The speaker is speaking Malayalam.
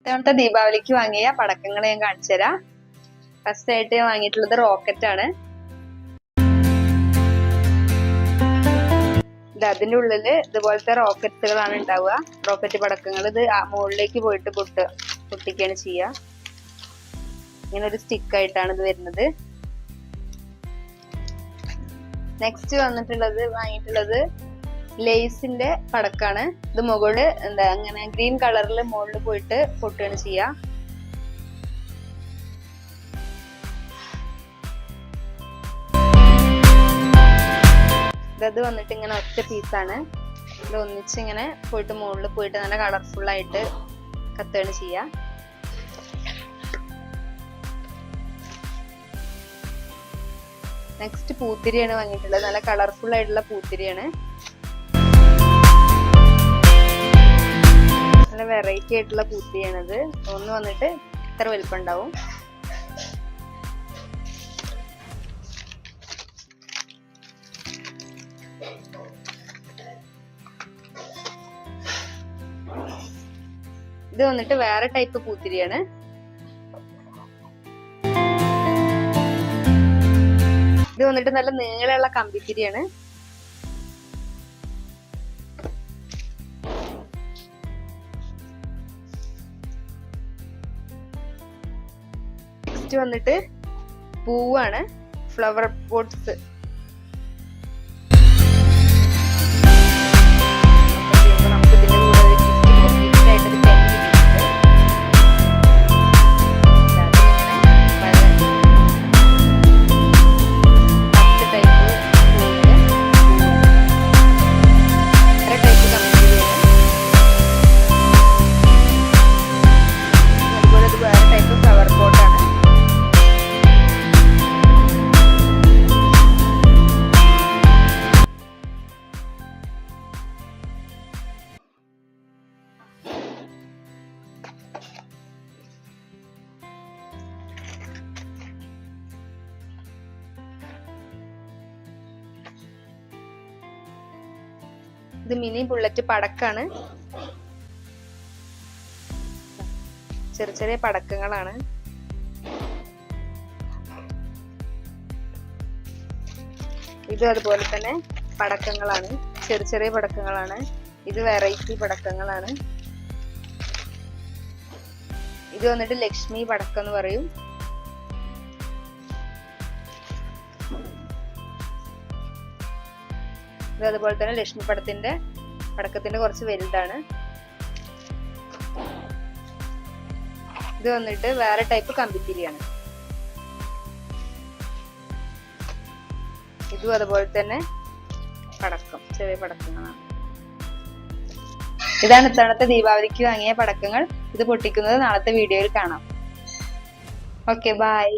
ഇത്തവണത്തെ ദീപാവലിക്ക് വാങ്ങിയ പടക്കങ്ങൾ ഞാൻ കാണിച്ചു തരാം. ഫസ്റ്റ് ആയിട്ട് വാങ്ങിയിട്ടുള്ളത് റോക്കറ്റ് ആണ്. ഇത് അതിന്റെ ഉള്ളിൽ ഇതുപോലത്തെ റോക്കറ്റുകളാണ് ഉണ്ടാവുക. റോക്കറ്റ് പടക്കങ്ങൾ ഇത് മുകളിലേക്ക് പോയിട്ട് പൊട്ട് പൊട്ടിക്കുകയാണ് ചെയ്യുക. ഇങ്ങനെ ഒരു സ്റ്റിക്ക് ആയിട്ടാണ് ഇത് വരുന്നത്. നെക്സ്റ്റ് വന്നിട്ടുള്ളത് വാങ്ങിയിട്ടുള്ളത് ലേസിന്റെ പടക്കാണ്. ഇത് മുകളിൽ എന്താ അങ്ങനെ ഗ്രീൻ കളറിൽ മുകളിൽ പോയിട്ട് പൊട്ടുകയാണ് ചെയ്യുക ഇത് വന്നിട്ട് ഇങ്ങനെ ഒറ്റ പീസാണ്. ഇത് ഒന്നിച്ച് ഇങ്ങനെ പോയിട്ട് മുകളിൽ പോയിട്ട് നല്ല കളർഫുൾ ആയിട്ട് കത്തുകയാണ് ചെയ്യുക നെക്സ്റ്റ് പൂത്തിരിയാണ് വാങ്ങിയിട്ടുള്ളത്. നല്ല കളർഫുൾ ആയിട്ടുള്ള പൂത്തിരിയാണ്. വെറൈറ്റി ആയിട്ടുള്ള പൂത്തിരിയാണിത് ഒന്ന് വന്നിട്ട് ഇത്ര വലിപ്പം ഉണ്ടാവും ഇത് വന്നിട്ട് വേറെ ടൈപ്പ് പൂത്തിരിയാണ് ഇത് വന്നിട്ട് നല്ല നീളമുള്ള കമ്പിത്തിരിയാണ്. വന്നിട്ട് പൂവാണ്. ഫ്ലവർ പോട്ട്സ് ഇത് മിനി ബുള്ളറ്റ് പടക്കാണ്. ചെറിയ ചെറിയ പടക്കങ്ങളാണ്. ഇത് അതുപോലെ തന്നെ പടക്കങ്ങളാണ്. ചെറിയ ചെറിയ പടക്കങ്ങളാണ്. ഇത് വെറൈറ്റി പടക്കങ്ങളാണ്. ഇത് വന്നിട്ട് ലക്ഷ്മി പടക്കം എന്ന് പറയും. ഇത് അതുപോലെ തന്നെ ലക്ഷ്മി പടത്തിന്റെ പടക്കത്തിന്റെ കുറച്ച് വലുതാണ്. ഇത് വന്നിട്ട് വേറെ ടൈപ്പ് കമ്പിത്തിരിയാണ്. ഇതും അതുപോലെ തന്നെ പടക്കം ചെറിയ പടക്കങ്ങളാണ്. ഇതാണ് ഇത്തവണത്തെ ദീപാവലിക്ക് വാങ്ങിയ പടക്കങ്ങൾ. ഇത് പൊട്ടിക്കുന്നത് നാളത്തെ വീഡിയോയിൽ കാണാം. Okay bye